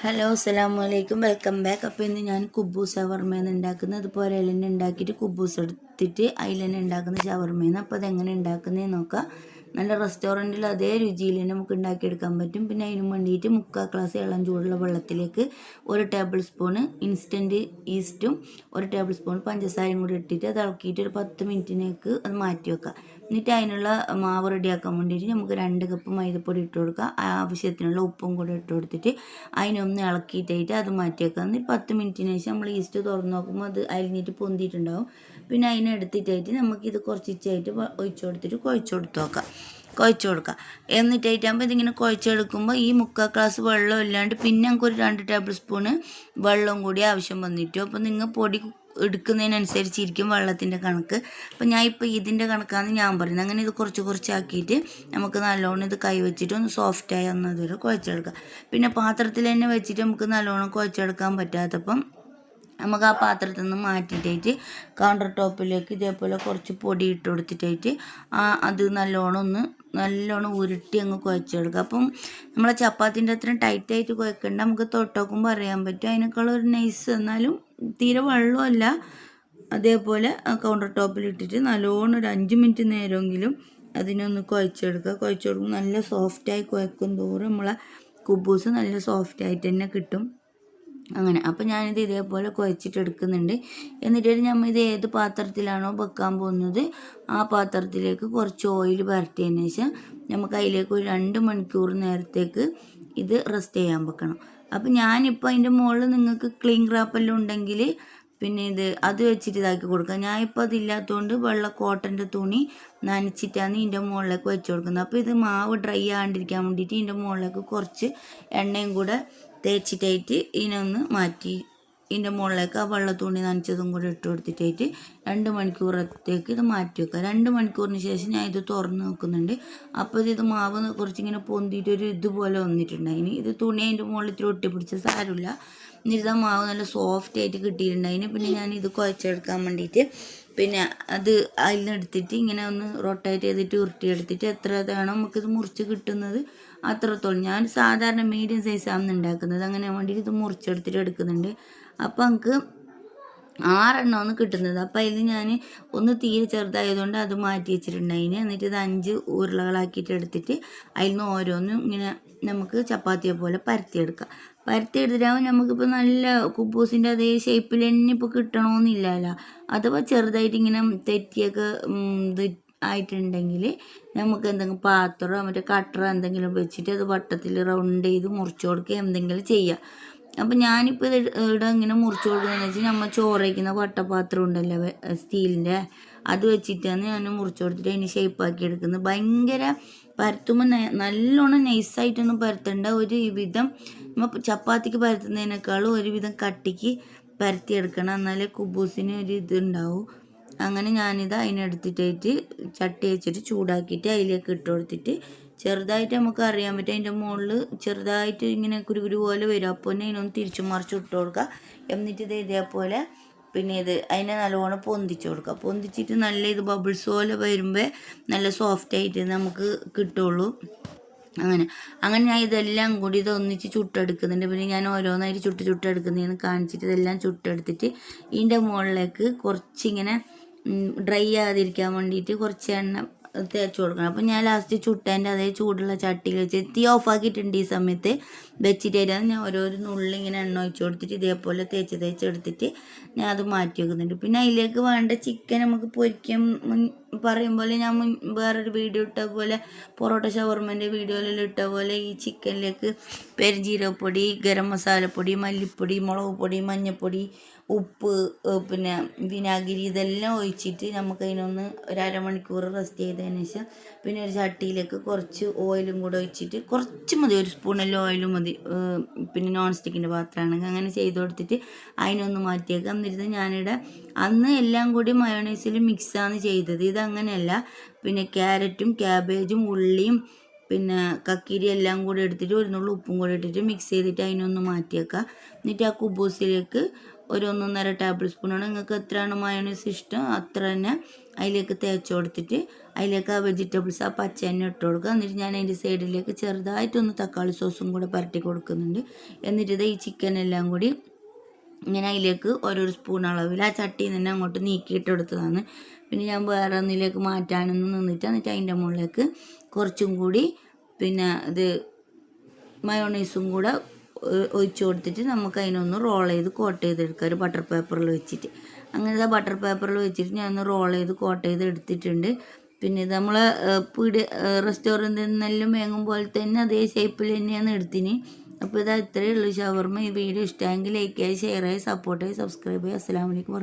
Hello അസ്സാം വലൈക്കും welcome back. അപ്പോൾ ഇന്ന് ഞാൻ കുബൂസ് ഷവർമേന്ന് ഉണ്ടാക്കുന്നത് അതുപോലെ തന്നെ ഉണ്ടാക്കിയിട്ട് കുബൂസ് എടുത്തിട്ട് അതിൽ തന്നെ ഉണ്ടാക്കുന്ന ഷവർമേന്ന്. അപ്പോൾ അതെങ്ങനെ ഉണ്ടാക്കുന്നതെന്ന് നോക്കാം. നല്ല റെസ്റ്റോറന്റിൽ അതേ രുചിയിൽ തന്നെ നമുക്ക് ഉണ്ടാക്കിയെടുക്കാൻ പറ്റും. പിന്നെ അതിന് വേണ്ടിയിട്ട് മുക്കാൽ ഗ്ലാസ് ഇളം ചൂടുള്ള വെള്ളത്തിലേക്ക് ഒരു ടേബിൾ സ്പൂണ് ഇൻസ്റ്റന്റ് ഈസ്റ്റും ഒരു ടേബിൾ സ്പൂൺ പഞ്ചസാരയും കൂടി ഇട്ടിട്ട് അത് ഇളക്കിയിട്ട് ഒരു പത്ത് മിനിറ്റിനേക്ക് അത് മാറ്റി വെക്കുക. എന്നിട്ട് അതിനുള്ള മാവ് റെഡിയാക്കാൻ വേണ്ടിയിട്ട് നമുക്ക് രണ്ട് കപ്പ് മൈദപ്പൊടി ഇട്ട് കൊടുക്കുക. ആവശ്യത്തിനുള്ള ഉപ്പും കൂടി ഇട്ട് കൊടുത്തിട്ട് അതിനൊന്ന് ഇളക്കിയിട്ടായിട്ട് അത് മാറ്റി വെക്കുക. എന്നിട്ട് പത്ത് മിനിറ്റിന് ശേഷം നമ്മൾ ഈസ്റ്റ് തുറന്ന് നോക്കുമ്പോൾ അത് അരിഞ്ഞിട്ട് പൊന്തിയിട്ടുണ്ടാവും. പിന്നെ അതിനെ എടുത്തിട്ടായിട്ട് നമുക്കിത് കുറച്ചിച്ചായിട്ട് ഒഴിച്ചു കൊടുത്തിട്ട് കുഴച്ച് കൊടുത്ത് നോക്കാം. കുഴച്ച് കൊടുക്കുക എന്നിട്ടായിട്ടാകുമ്പോൾ ഇതിങ്ങനെ കുഴച്ചെടുക്കുമ്പോൾ ഈ മുക്കാൽ ഗ്ലാസ് വെള്ളം ഇല്ലാണ്ട് പിന്നെ നമുക്ക് ഒരു രണ്ട് ടേബിൾ സ്പൂണ് വെള്ളം കൂടി ആവശ്യം വന്നിട്ടു. അപ്പോൾ നിങ്ങൾ പൊടി എടുക്കുന്നതിനനുസരിച്ചിരിക്കും വെള്ളത്തിന്റെ കണക്ക്. അപ്പോൾ ഞാൻ ഇപ്പോൾ ഇതിന്റെ കണക്കാണ് ഞാൻ പറയുന്നത് അങ്ങനെ ഇത് കുറച്ച് കുറച്ചാക്കിയിട്ട് നമുക്ക് നല്ലോണം ഇത് കൈ വെച്ചിട്ട് ഒന്ന് സോഫ്റ്റായി ഒന്നതുവരെ കുഴച്ചെടുക്കാം. പിന്നെ പാത്രത്തിൽ തന്നെ വെച്ചിട്ട് നമുക്ക് നല്ലോണം കുഴച്ചെടുക്കാൻ പറ്റാത്തപ്പം നമുക്ക് ആ പാത്രത്തിൽ നിന്ന് മാറ്റിയിട്ടായിട്ട് കൗണ്ടർ ടോപ്പിലേക്ക് ഇതേപോലെ കുറച്ച് പൊടി ഇട്ട് കൊടുത്തിട്ടായിട്ട് അത് നല്ലോണം ഒന്ന് നല്ലോണം ഉരുട്ടി അങ്ങ് കുഴച്ചെടുക്കുക. അപ്പം നമ്മളെ ചപ്പാത്തിന്റെ അത്രയും ടൈറ്റായിട്ട് കുഴക്കേണ്ട. നമുക്ക് തൊട്ടോക്കുമ്പോൾ അറിയാൻ പറ്റും. അതിനേക്കാൾ ഒരു നൈസ് എന്നാലും തീരെ വെള്ളമല്ല. അതേപോലെ കൗണ്ടർ ടോപ്പിൽ ഇട്ടിട്ട് നല്ലോണം ഒരു അഞ്ച് മിനിറ്റ് നേരമെങ്കിലും അതിനൊന്ന് കുഴച്ചെടുക്കുക. കുഴച്ചെടുക്കുമ്പോൾ നല്ല സോഫ്റ്റായി കുഴക്കും തോറും നമ്മളെ കുബൂസ് നല്ല സോഫ്റ്റായിട്ട് തന്നെ കിട്ടും. അങ്ങനെ. അപ്പോൾ ഞാനിത് ഇതേപോലെ കുഴച്ചിട്ട് എടുക്കുന്നുണ്ട്. എന്നിട്ട് നമ്മൾ ഇത് ഏത് പാത്രത്തിലാണോ വെക്കാൻ പോകുന്നത് ആ പാത്രത്തിലേക്ക് കുറച്ച് ഓയിൽ പരട്ടിയതിന് ശേഷം നമുക്ക് അതിലേക്ക് ഒരു രണ്ട് മണിക്കൂർ നേരത്തേക്ക് ഇത് റെസ്റ്റ് ചെയ്യാൻ വെക്കണം. അപ്പോൾ ഞാനിപ്പോൾ അതിന്റെ മുകളിൽ നിങ്ങൾക്ക് ക്ലീൻ ക്രാപ്പെല്ലാം ഉണ്ടെങ്കിൽ പിന്നെ ഇത് അത് വെച്ചിട്ട് ഇതാക്കി കൊടുക്കുക ഞാൻ ഇപ്പോൾ അതില്ലാത്തതുകൊണ്ട് വെള്ള കോട്ടന്റെ തുണി നനച്ചിട്ടാണ് ഇതിന്റെ മുകളിലേക്ക് വെച്ച് കൊടുക്കുന്നത്. അപ്പോൾ ഇത് മാവ് ഡ്രൈ ആകാണ്ടിരിക്കാൻ വേണ്ടിയിട്ട് ഇതിന്റെ മുകളിലേക്ക് കുറച്ച് എണ്ണയും കൂടെ തേച്ചിട്ടായിട്ട് ഇതിനൊന്ന് മാറ്റി. ഇതിന്റെ മുകളിലേക്ക് ആ വെള്ള തുണി നനച്ചതും കൂടി ഇട്ട് കൊടുത്തിട്ടായിട്ട് രണ്ട് മണിക്കൂറത്തേക്ക് ഇത് മാറ്റി വെക്കുക. രണ്ട് മണിക്കൂറിന് ശേഷം ഞാൻ ഇത് തുറന്ന് നോക്കുന്നുണ്ട്. അപ്പോൾ ഇത് മാവ് കുറച്ചിങ്ങനെ പൊന്തിയിട്ട് ഒരു ഇതുപോലെ വന്നിട്ടുണ്ടായിന് ഇത് തുണി അതിന്റെ മുകളിൽ ഇത്തിരി ഒട്ടിപ്പിടിച്ച സാരമില്ല. എന്നിട്ട് മാവ് നല്ല സോഫ്റ്റ് ആയിട്ട് കിട്ടിയിട്ടുണ്ടായിന്. പിന്നെ ഞാൻ ഇത് കുഴച്ചെടുക്കാൻ വേണ്ടിയിട്ട് പിന്നെ അത് അതിൽ നിന്ന് എടുത്തിട്ട് ഇങ്ങനെ ഒന്ന് റൊട്ടേറ്റ് ചെയ്തിട്ട് ഉരുട്ടിയെടുത്തിട്ട് എത്ര നമുക്ക് നമുക്കിത് മുറിച്ച് കിട്ടുന്നത് അത്രത്തോളം. ഞാൻ സാധാരണ മീഡിയം സൈസാണ് ഉണ്ടാക്കുന്നത്. അങ്ങനെ വേണ്ടിയിട്ട് ഇത് മുറിച്ചെടുത്തിട്ട് എടുക്കുന്നുണ്ട്. അപ്പോൾ നമുക്ക് ആറെണ്ണമാണ് കിട്ടുന്നത്. അപ്പോൾ അതിൽ ഞാൻ ഒന്ന് തീരെ ചെറുതായതുകൊണ്ട് അത് മാറ്റി വെച്ചിട്ടുണ്ടായിന് എന്നിട്ട് ഇത് അഞ്ച് ഉരുളകളാക്കിയിട്ട് എടുത്തിട്ട് അതിൽ നിന്ന് ഓരോന്നും ഇങ്ങനെ നമുക്ക് ചപ്പാത്തിയെ പോലെ പരത്തിയെടുക്കാം. പരത്തിയെടുത്തിട്ടാകുമ്പോൾ നമുക്കിപ്പോൾ നല്ല കുബൂസിന്റെ അതേ ഷേപ്പിൽ തന്നെ ഇപ്പോൾ കിട്ടണമെന്നില്ലല്ലോ അഥവാ ചെറുതായിട്ട് ഇങ്ങനെ തെറ്റിയൊക്കെ ഇത് ആയിട്ടുണ്ടെങ്കിൽ നമുക്ക് എന്തെങ്കിലും പാത്രമോ മറ്റേ കട്ടറോ എന്തെങ്കിലും വെച്ചിട്ട് അത് വട്ടത്തിൽ റൗണ്ട് ചെയ്ത് മുറിച്ച് കൊടുക്കുക എന്തെങ്കിലും ചെയ്യാം. അപ്പം ഞാനിപ്പോൾ ഇത് ഇവിടെ ഇങ്ങനെ മുറിച്ച് കൊടുക്കുന്നതെന്ന് വെച്ചാൽ നമ്മൾ ചോറ് വയ്ക്കുന്ന വട്ടപാത്രം ഉണ്ടല്ലോ സ്റ്റീലിന്റെ അത് വെച്ചിട്ടാണ് ഞാൻ മുറിച്ച് കൊടുത്തിട്ട് അതിന് ഷേപ്പാക്കി എടുക്കുന്നത്. ഭയങ്കര പരത്തുമ്പോൾ നല്ലോണം നൈസായിട്ടൊന്നും പരത്തേണ്ട. ഒരു വിധം നമ്മൾ ചപ്പാത്തിക്ക് പരത്തുന്നതിനേക്കാളും ഒരുവിധം കട്ടിക്ക് പരത്തിയെടുക്കണം എന്നാലേ കുബൂസിന് ഒരു ഇതുണ്ടാവും അങ്ങനെ ഞാനിത് അതിനെടുത്തിട്ടായിട്ട് ചട്ടി വെച്ചിട്ട് ചൂടാക്കിയിട്ട് അതിലേക്ക് ഇട്ട് കൊടുത്തിട്ട് ചെറുതായിട്ട് നമുക്ക് അറിയാൻ പറ്റും. അതിന്റെ മുകളിൽ ചെറുതായിട്ട് ഇങ്ങനെ കുരുകുരു പോലെ വരും. അപ്പോൾ തന്നെ അതിനൊന്ന് തിരിച്ചു മറിച്ച് ഇട്ട് കൊടുക്കുക എന്നിട്ട് ഇത് ഇതേപോലെ പിന്നെ ഇത് അതിനെ നല്ലോണം പൊന്തിച്ച് കൊടുക്കുക. പൊന്തിച്ചിട്ട് നല്ല ഇത് ബബിൾസ് പോലെ വരുമ്പോൾ നല്ല സോഫ്റ്റ് ആയിട്ട് നമുക്ക് കിട്ടുള്ളൂ. അങ്ങനെ. അങ്ങനെ ഞാൻ ഇതെല്ലാം കൂടി ഇത് ഒന്നിച്ച് ചുട്ടെടുക്കുന്നുണ്ട്. പിന്നെ ഞാൻ ഓരോന്നായിട്ട് ചുട്ട് ചുട്ടെടുക്കുന്നതെന്ന് കാണിച്ചിട്ട് ഇതെല്ലാം ചുട്ടെടുത്തിട്ട് ഇതിന്റെ മുകളിലേക്ക് കുറച്ചിങ്ങനെ ഡ്രൈ ആകാതിരിക്കാൻ വേണ്ടിയിട്ട് കുറച്ച് എണ്ണ തേച്ച് കൊടുക്കണം. അപ്പോൾ ഞാൻ ലാസ്റ്റ് ചുട്ടേന്റെ അതേ ചൂടുള്ള ചട്ടിയിൽ വെച്ച് തീ ഓഫാക്കിയിട്ടുണ്ട് ഈ സമയത്ത്. വെച്ചിട്ട് ഞാൻ ഓരോരോ നുള്ളിൽ ഇങ്ങനെ എണ്ണ ഒഴിച്ച് കൊടുത്തിട്ട് ഇതേപോലെ തേച്ച് തേച്ച് എടുത്തിട്ട് ഞാൻ അത് മാറ്റി വെക്കുന്നുണ്ട്. പിന്നെ അതിലേക്ക് വേണ്ട ചിക്കൻ നമുക്ക് പൊരിക്കാൻ പറയും പോലെ ഞാൻ വേറൊരു വീഡിയോ ഇട്ട പോലെ പൊറോട്ട ഷവർമന്റെ വീഡിയോയിൽ ഇട്ട പോലെ ഈ ചിക്കനിലേക്ക് പെരുംജീരകപ്പൊടി ഗരം മസാലപ്പൊടി മല്ലിപ്പൊടി മുളക് പൊടി മഞ്ഞൾപ്പൊടി ഉപ്പ് പിന്നെ വിനാഗിരി ഇതെല്ലാം ഒഴിച്ചിട്ട് നമുക്ക് അതിനൊന്ന് ഒരു അരമണിക്കൂർ റെസ്റ്റ് ചെയ്തതിന് ശേഷം പിന്നെ ഒരു ചട്ടിയിലേക്ക് കുറച്ച് ഓയിലും കൂടെ ഒഴിച്ചിട്ട് കുറച്ച് മതി ഒരു സ്പൂണെല്ലാം ഓയിലും മതി പിന്നെ നോൺ സ്റ്റിക്കിന്റെ പാത്രമാണെങ്കിൽ അങ്ങനെ ചെയ്ത് കൊടുത്തിട്ട് അതിനൊന്ന് മാറ്റിയേക്കാം. എന്നിരുന്ന് ഞാനിവിടെ അന്ന് എല്ലാം കൂടി മയോണൈസിൽ മിക്സാണ് ചെയ്തത്. ഇതങ്ങനെയല്ല. പിന്നെ ക്യാരറ്റും ക്യാബേജും ഉള്ളിയും പിന്നെ കക്കിരി എല്ലാം കൂടി എടുത്തിട്ട് ഒരു നുള്ളു ഉപ്പും കൂടി ഇട്ടിട്ട് മിക്സ് ചെയ്തിട്ട് അതിനൊന്ന് മാറ്റിയേക്കുക എന്നിട്ട് ആ കുബൂസിലേക്ക് ഒരു ഒന്നൊന്നര ടേബിൾ സ്പൂണാണ് നിങ്ങൾക്ക് എത്രയാണ് മയോണൈസ് ഇഷ്ടം അത്ര തന്നെ അതിലേക്ക് തേച്ച് കൊടുത്തിട്ട് അതിലേക്ക് ആ വെജിറ്റബിൾസ് ആ പച്ച തന്നെ ഇട്ട് കൊടുക്കുക. എന്നിട്ട് ഞാൻ അതിന്റെ സൈഡിലേക്ക് ചെറുതായിട്ടൊന്ന് തക്കാളി സോസും കൂടെ പരട്ടി കൊടുക്കുന്നുണ്ട്. എന്നിട്ട് ഇത് ഈ ചിക്കൻ എല്ലാം കൂടി ഇങ്ങനെ അതിലേക്ക് ഓരോരു സ്പൂൺ അളവിൽ ആ നിന്ന് തന്നെ അങ്ങോട്ട് നീക്കിയിട്ട് എടുത്തതാണ്. പിന്നെ ഞാൻ വേറെ ഒന്നിലേക്ക് മാറ്റാനൊന്നും നിന്നിട്ട് എന്നിട്ട് അതിന്റെ മുകളിലേക്ക് കുറച്ചും കൂടി പിന്നെ ഇത് മയോണൈസും കൂടെ ഒഴിച്ചു കൊടുത്തിട്ട് നമുക്ക് അതിനൊന്ന് റോൾ ചെയ്ത് കോട്ട് ചെയ്തെടുക്കാം. ഒരു ബട്ടർ പേപ്പറിൽ വെച്ചിട്ട്. അങ്ങനെ ബട്ടർ പേപ്പറിൽ വെച്ചിട്ട് ഞാൻ ഒന്ന് റോൾ ചെയ്ത് കോട്ട് ചെയ്ത് എടുത്തിട്ടുണ്ട്. പിന്നെ ഇത് നമ്മൾ പീടി റെസ്റ്റോറന്റിൽ നിന്നെല്ലാം വേങ്ങും പോലെ തന്നെ അതേ ഷേപ്പിൽ തന്നെയാണ് എടുത്തിന്. അപ്പോൾ ഇതാ ഇത്രയേ ഉള്ളൂ. ഷവർമ്മ ഈ വീഡിയോ ഇഷ്ടമെങ്കിൽ ലൈക്ക് ചെയ്യുക ഷെയർ ചെയ്യുക സപ്പോർട്ട് ചെയ്യുക സബ്സ്ക്രൈബ് ചെയ്യുക. അസ്സാം വലൈക്കും